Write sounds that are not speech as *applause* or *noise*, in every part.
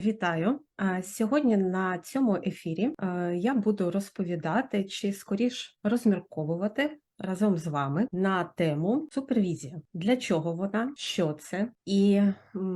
Вітаю! Сьогодні на цьому ефірі е, я буду розповідати чи скоріш розмірковувати разом з вами на тему супервізія. Для чого вона, що це і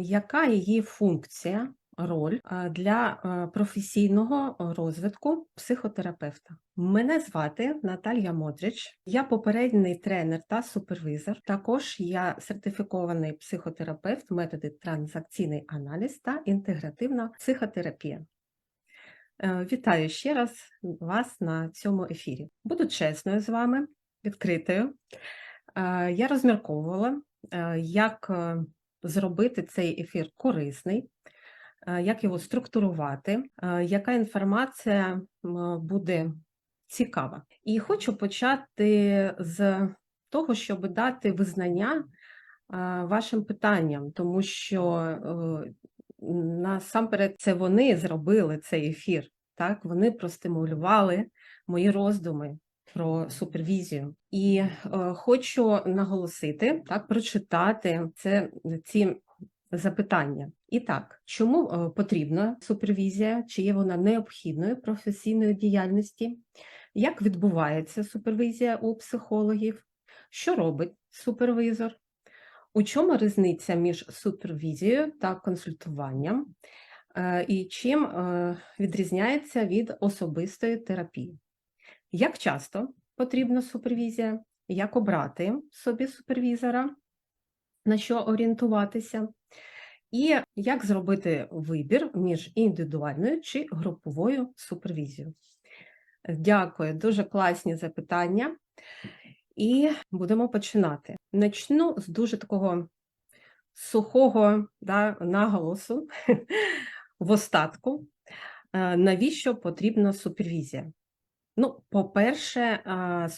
яка її функція, роль для е, професійного розвитку психотерапевта. Мене звати Наталія Модрич. Я попередній тренер та супервізор. Також я сертифікований психотерапевт, методи транзакційний аналіз та інтегративна психотерапія. Е, Вітаю ще раз вас на цьому ефірі. Буду чесною з вами, відкритою. Е, Я розмірковувала, як зробити цей ефір корисний, як його структурувати, е, яка інформація буде цікава. І хочу почати з того, щоб дати визнання вашим питанням, тому що е, насамперед це вони зробили цей ефір, так? Вони простимулювали мої роздуми про супервізію. І е, хочу наголосити, так, прочитати це, ці запитання. І так, чому е, потрібна супервізія, чи є вона необхідною професійної діяльності? Як відбувається супервізія у психологів? Що робить супервізор? У чому різниця між супервізією та консультуванням? Е, І чим е, відрізняється від особистої терапії? Як часто потрібна супервізія? Як обрати собі супервізора? На що орієнтуватися? І як зробити вибір між індивідуальною чи груповою супервізією? Дякую, дуже класні запитання. І будемо починати. Начну з дуже такого сухого да, наголосу *laughs* в остатку. Е, Навіщо потрібна супервізія? Ну, по-перше,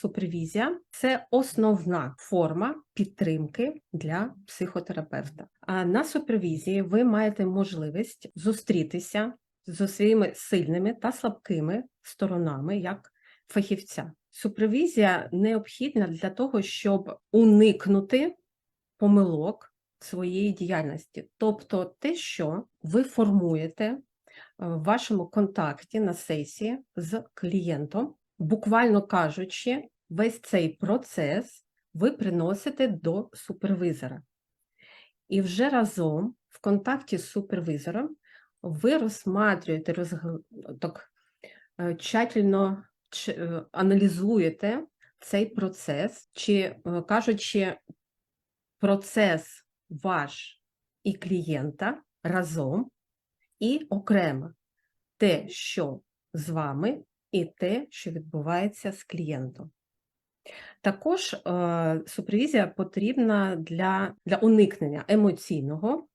супервізія це основна форма підтримки для психотерапевта. А на супервізії ви маєте можливість зустрітися зі своїми сильними та слабкими сторонами як фахівця. Супервізія необхідна для того, щоб уникнути помилок своєї діяльності, тобто те, що ви формуєте в вашому контакті на сесії з клієнтом, буквально кажучи, весь цей процес ви приносите до супервізора. І вже разом в контакті з супервізором ви розсматрюєте, розгл... так, е, тщательно е, аналізуєте цей процес, чи е, кажучи, процес ваш і клієнта разом і окремо те, що з вами, і те, що відбувається з клієнтом. Також е, супервізія потрібна для, для уникнення емоційного,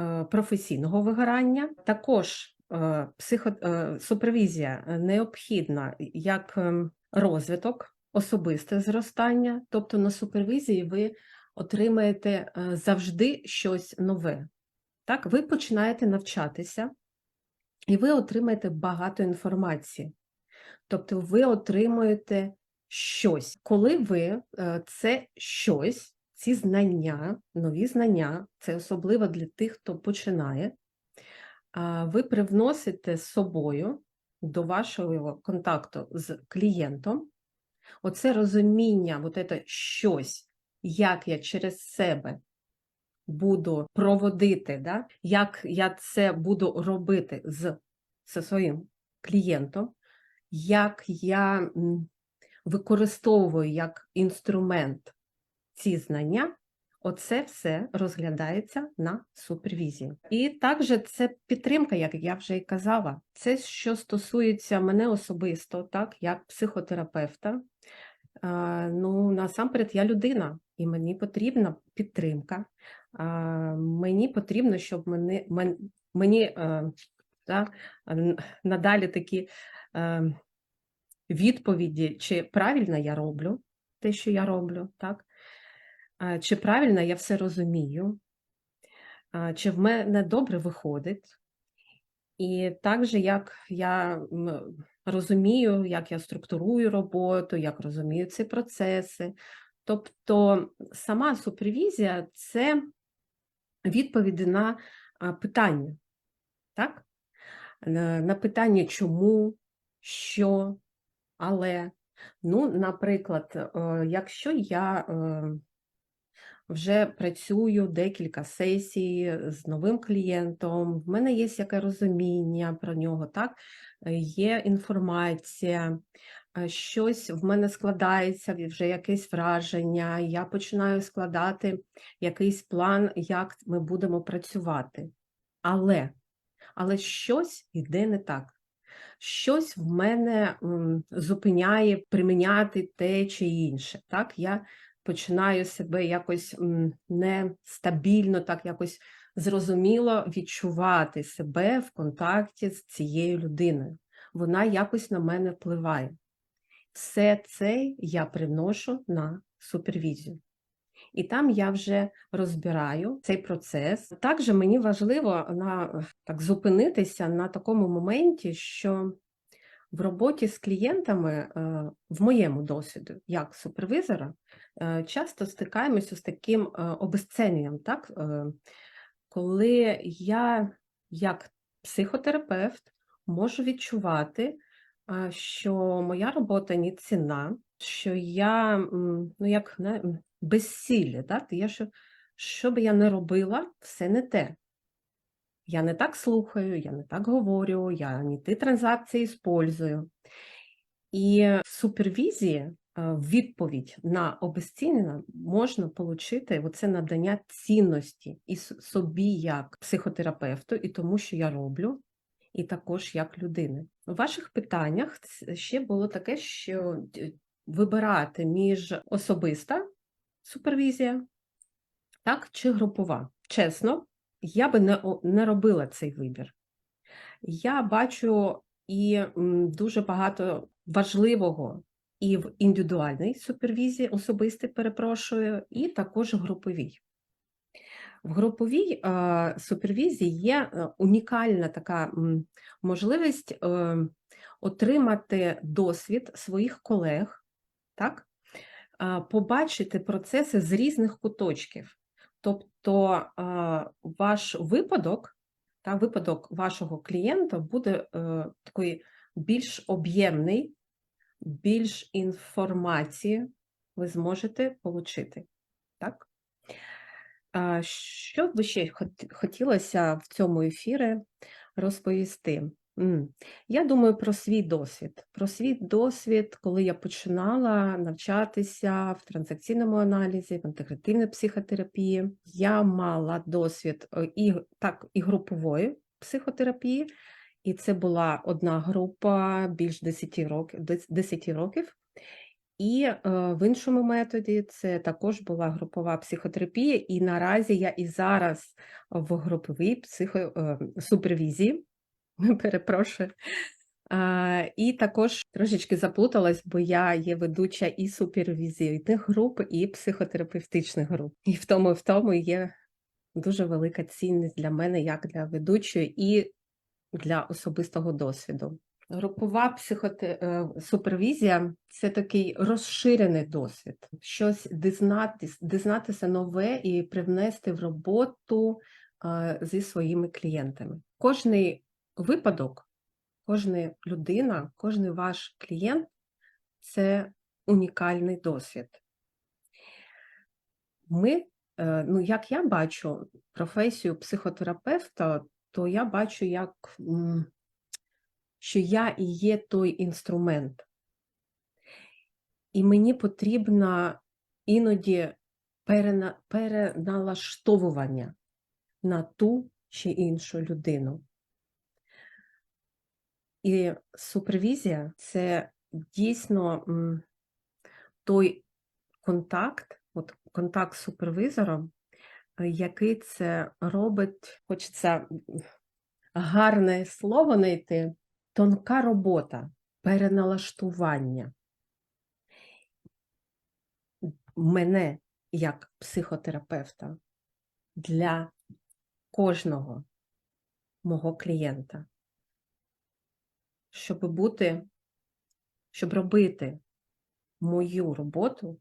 е, професійного вигорання. Також е, психо, е, супервізія необхідна як ем, розвиток, особисте зростання, тобто на супервізії ви отримаєте е, завжди щось нове. Так, ви починаєте навчатися, і ви отримаєте багато інформації. Тобто ви отримуєте щось. Коли ви е, це щось, ці знання, нові знання, це особливо для тих, хто починає, ви привносите з собою до вашого контакту з клієнтом оце розуміння, от це щось, як я через себе буду проводити, да? як я це буду робити з, зі своїм клієнтом, як я використовую як інструмент ці знання, оце все розглядається на супервізії. І також це підтримка, як я вже і казала. Це що стосується мене особисто, так, як психотерапевта. Ну, насамперед, я людина, і мені потрібна підтримка. Мені потрібно, щоб мене, мен- мені е, да, надалі такі е, відповіді, чи правильно я роблю те, що я роблю, так? Чи правильно я все розумію, чи в мене добре виходить. І також, як я розумію, як я структурую роботу, як розумію ці процеси. Тобто сама супервізія це відповіді на питання. Так? На питання чому, що, але. Ну, наприклад, е, якщо я е, вже працюю декілька сесій з новим клієнтом, в мене є яке розуміння про нього, так? Е, Є інформація, щось в мене складається, вже якесь враження, я починаю складати якийсь план, як ми будемо працювати. Але, але щось йде не так. Щось в мене зупиняє приміняти те чи інше. Так, я починаю себе якось нестабільно, так якось зрозуміло відчувати себе в контакті з цією людиною. Вона якось на мене впливає. Все це я приношу на супервізію. І там я вже розбираю цей процес. Також мені важливо на, так, зупинитися на такому моменті, що в роботі з клієнтами, е, в моєму досвіду, як супервізора, е, часто стикаємося з таким е, обесцененням, так? Коли я, як психотерапевт, можу відчувати, що моя робота не ціна, що я, ну як не, м, безсилля, так? Я що, що би я не робила, все не те. Я не так слухаю, я не так говорю, я не ті транзакції использую. І в супервізії відповідь на обезцінення можна отримати оце надання цінності і собі як психотерапевту, і тому, що я роблю, і також як людини. У ваших питаннях ще було таке, що вибирати між особиста супервізія, так, чи групова. Чесно, я би не, не робила цей вибір. Я бачу і дуже багато важливого і в індивідуальній супервізії, особистій, перепрошую, і також груповій. В груповій е, супервізії є е, унікальна така можливість е, отримати досвід своїх колег, так? побачити процеси з різних куточків. Тобто ваш випадок, та випадок вашого клієнта буде такий більш об'ємний, більш інформації ви зможете отримати. Так? Що б ще хотілося в цьому ефірі розповісти? Я думаю про свій досвід. Про свій досвід, коли я починала навчатися в транзакційному аналізі, в інтегративній психотерапії. Я мала досвід і так, і групової психотерапії, і це була одна група більш 10 років, 10 років. І е, в іншому методі це також була групова психотерапія, і наразі я і зараз в груповій психо, е, *laughs* перепрошую. І також трошечки заплуталась, бо я є ведуча і супервізійних груп, і психотерапевтичних груп. І в тому, і в тому є дуже велика цінність для мене, як для ведучої, і для особистого досвіду. Групова психоте... е, супервізія це такий розширений досвід, щось дізнатись, дізнатися нове і привнести в роботу зі своїми клієнтами. Кожний випадок, кожна людина, кожен ваш клієнт це унікальний досвід. Ми, е, ну як я бачу професію психотерапевта, то я бачу як. Що я і є той інструмент. І мені потрібно іноді переналаштовування на ту чи іншу людину. І супервізія це дійсно той контакт, от контакт з супервізором, який це робить, хочеться гарне слово знайти, тонка робота, переналаштування. Мене як психотерапевта для кожного мого клієнта, щоб бути, щоб робити мою роботу,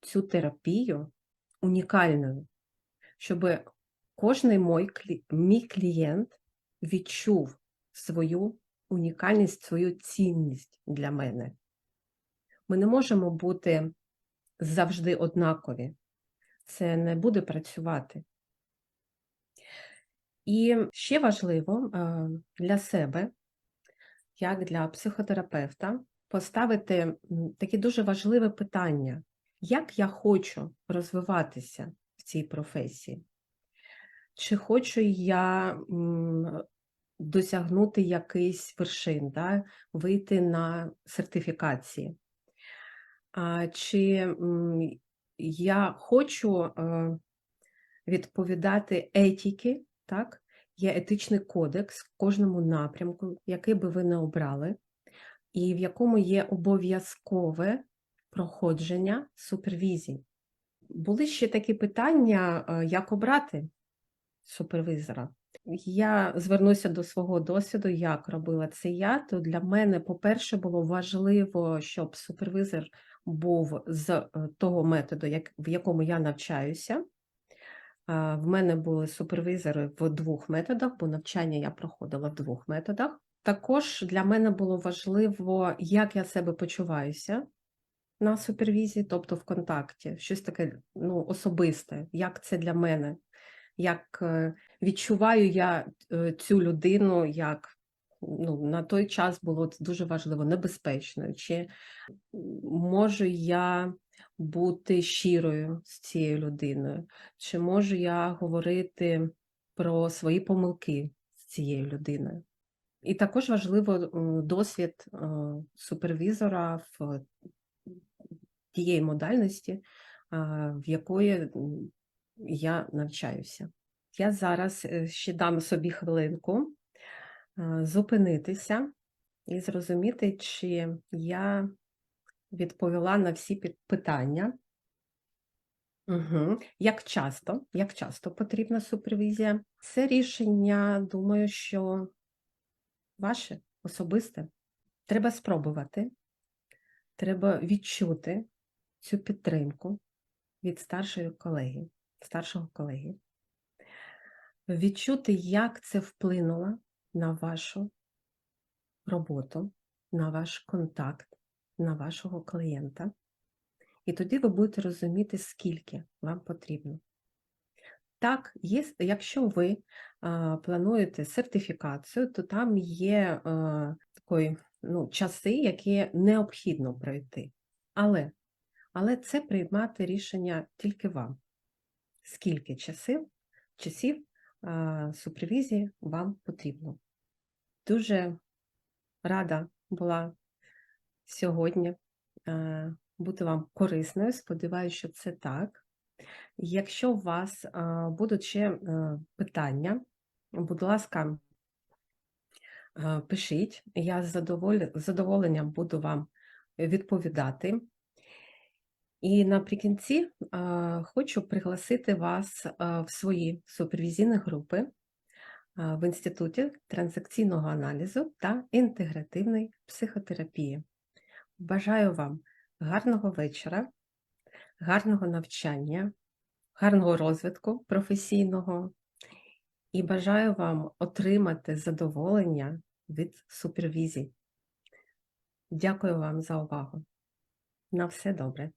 цю терапію унікальною, щоб кожний мій клієнт відчув свою унікальність, свою цінність для мене. Ми не можемо бути завжди однакові. Це не буде працювати. І ще важливо е, для себе, як для психотерапевта, поставити таке дуже важливе питання: як я хочу розвиватися в цій професії? Чи хочу я досягнути якийсь вершин, да? вийти на сертифікації? А, Чи я хочу е, відповідати етики, так? Є етичний кодекс кожному напрямку, який би ви не обрали, і в якому є обов'язкове проходження супервізій. Були ще такі питання, е, як обрати супервізора. Я звернуся до свого досвіду, як робила це я. То для мене, по-перше, було важливо, щоб супервізор був з е, того методу, як, в якому я навчаюся. В мене були супервізори в двох методах, бо навчання я проходила в двох методах. Також для мене було важливо, як я себе почуваюся на супервізії, тобто в контакті, щось таке ну, особисте, як це для мене, як е, відчуваю я е, цю людину, як ну, на той час було дуже важливо, небезпечно, чи можу я бути щирою з цією людиною, чи можу я говорити про свої помилки з цією людиною. І також важливо досвід е, супервізора в тієї модальності, в якої я навчаюся. Я зараз е, ще дам собі хвилинку зупинитися і зрозуміти, чи я відповіла на всі питання. Угу. Як часто, як часто потрібна супервізія? Це рішення, думаю, що ваше особисте. Треба спробувати, треба відчути цю підтримку від старшої колеги, старшого колеги, відчути, як це вплинуло на вашу роботу, на ваш контакт, на вашого клієнта. І тоді ви будете розуміти, скільки вам потрібно. Так, є, якщо ви а, плануєте сертифікацію, то там є а, такої, ну, часи, які необхідно пройти. Але, але це приймати рішення тільки вам. Скільки часів, часів супервізії вам потрібно. Дуже рада була сьогодні бути вам корисною. Сподіваюся, що це так. Якщо у вас будуть ще е, питання, будь ласка, е, пишіть, я з задоволенням буду вам відповідати. І наприкінці хочу пригласити вас в свої супервізійні групи в Інституті транзакційного аналізу та інтегративної психотерапії. Бажаю вам гарного вечора, гарного навчання, гарного розвитку професійного і бажаю вам отримати задоволення від супервізій. Дякую вам за увагу. На все добре.